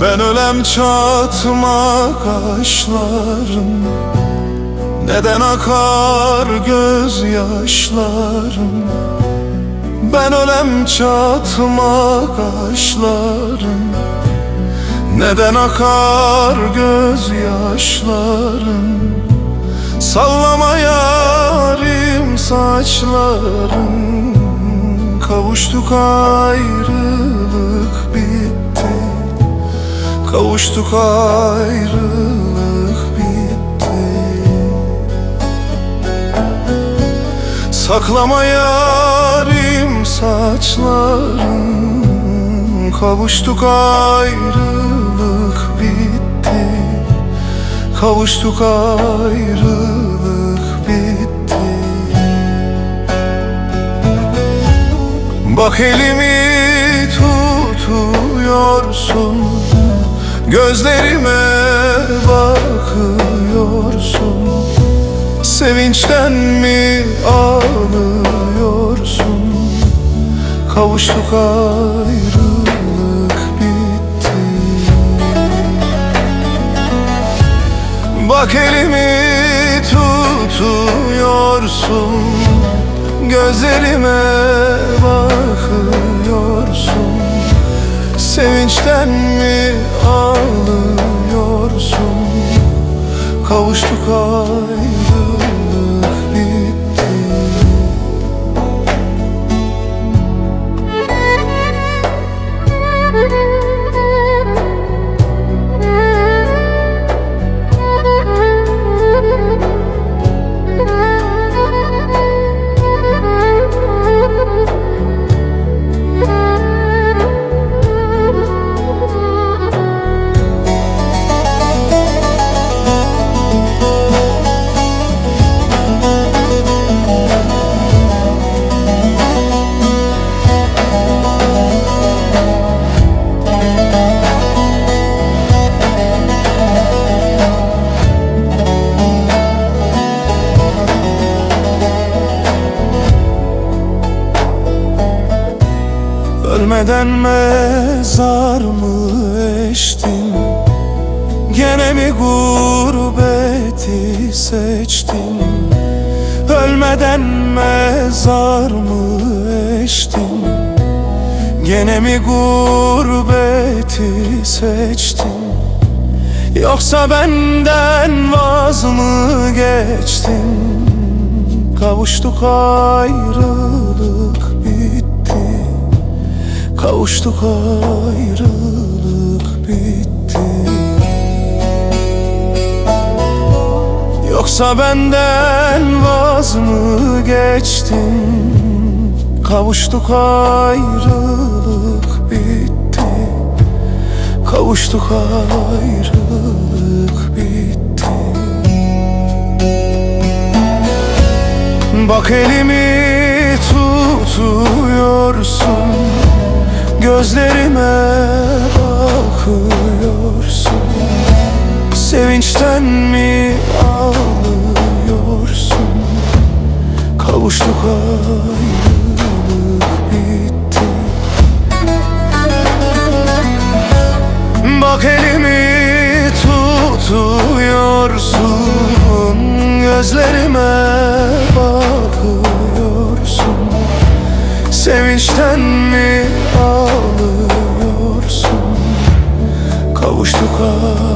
Ben ölem çatma kaşlarım. Neden akar gözyaşlarım? Ben ölem çatma kaşlarım. Neden akar gözyaşlarım? Sallama yarim saçlarım. Kavuştuk ayrılık Kavuştuk ayrılık bitti. Saklama yarim saçlarım. Kavuştuk ayrılık bitti. Kavuştuk ayrılık bitti. Bak elimi tutuyorsun Gözlerime bakıyorsun. Sevinçten mi ağlıyorsun? Kavuştuk ayrılık bitti. Bak elimi tutuyorsun. Gözlerime bakıyorsun Sevinçten mi ağlıyorsun? Kavuştuk ayrılık Ölmeden mezar mı eştin? Gene mi gurbeti seçtin? Ölmeden mezar mı eştin? Gene mi gurbeti seçtin? Yoksa benden vaz mı geçtin? Kavuştuk ayrılık Kavuştuk ayrılık bitti. Yoksa benden vaz mı geçtin? Kavuştuk ayrılık bitti. Kavuştuk ayrılık bitti. Bak elimi tutuyorsun Gözlerime bakıyorsun. Sevinçten mi ağlıyorsun? Kavuştuk ayrılık bitti. Bak elimi tutuyorsun. Gözlerime bakıyorsun. Sevinçten mi ağlıyorsun Kavuştuk ayrı